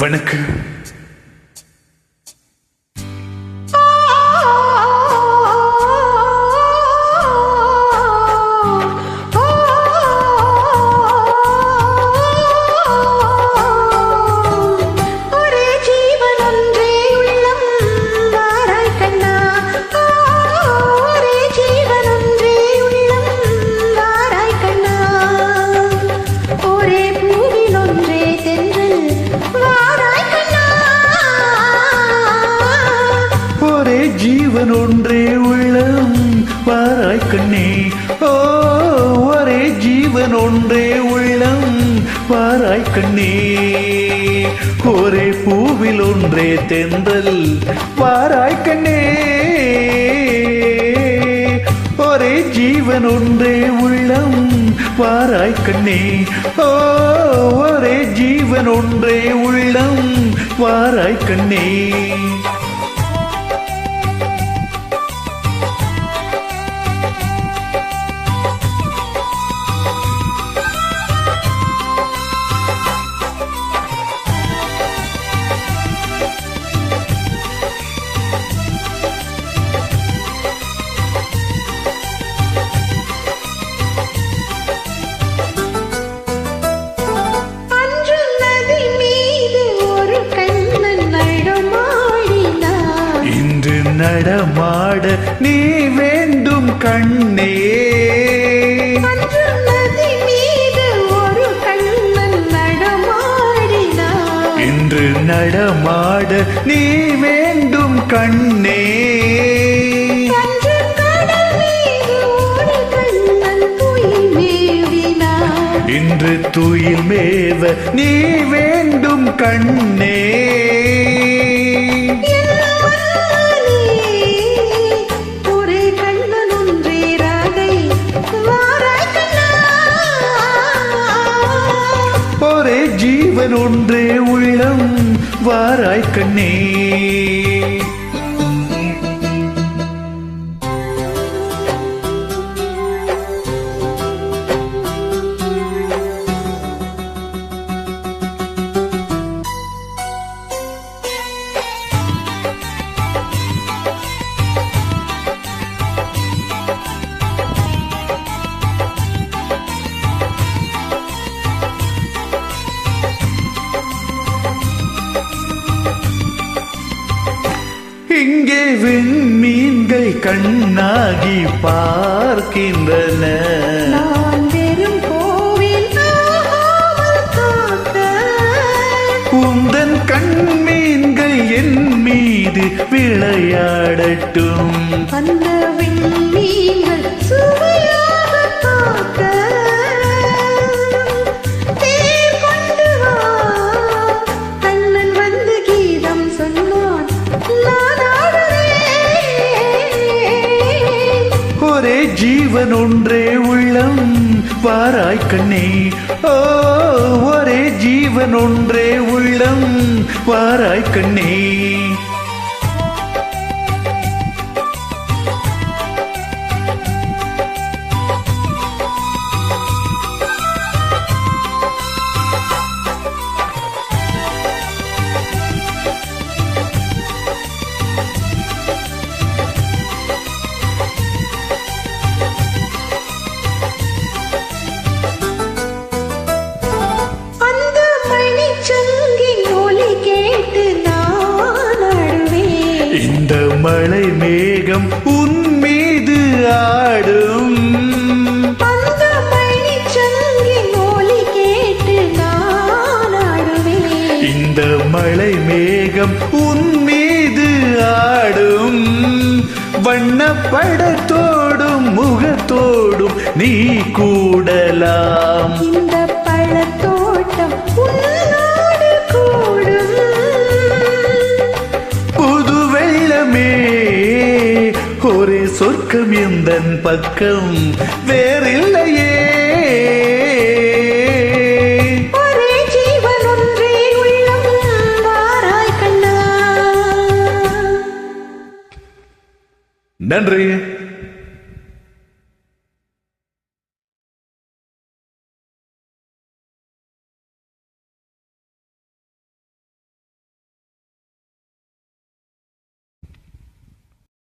வணக்கம். கண்ணே. ஓ ஒரே ஜீவன் ஒன்றே உள்ளம். பாராய் கண்ணே. ஒரே பூவில் ஒன்றே தென்றல். பாராய் கண்ணே. ஒரே ஜீவன் ஒன்றே உள்ளம். பாராய் கண்ணே. ஓ ஒரே ஜீவன் ஒன்றே உள்ளம். வாராய் கண்ணே. நடமாட நீ வேண்டும் கண்ணே. இன்று நடமாட நீ வேண்டும் கண்ணே. இன்று துயில் மேவ நீ வேண்டும் கண்ணே. ஜீவன் ஒன்றே உள்ளம் வாராய் கண்ணே. விண்மீன்கள் கண்ணாகி பார்க்கின்றன. உந்தன் கண்மீன்கள் என் மீது விளையாடட்டும். அந்த ஜீவன் ஒன்றே உள்ளம். பாராய் கண்ணே. ஓ ஒரே ஜீவன் ஒன்றே உள்ளம். பாராய் கண்ணே. மழை மேகம் உன் மீது ஆடும். இந்த மழை மேகம் உன் மீது ஆடும். வண்ணப்படத்தோடும் முகத்தோடும் நீ கூடலாம். இந்த சொர்க்கம் எந்தன் பக்கம்? வேறில்லையே. நன்றி.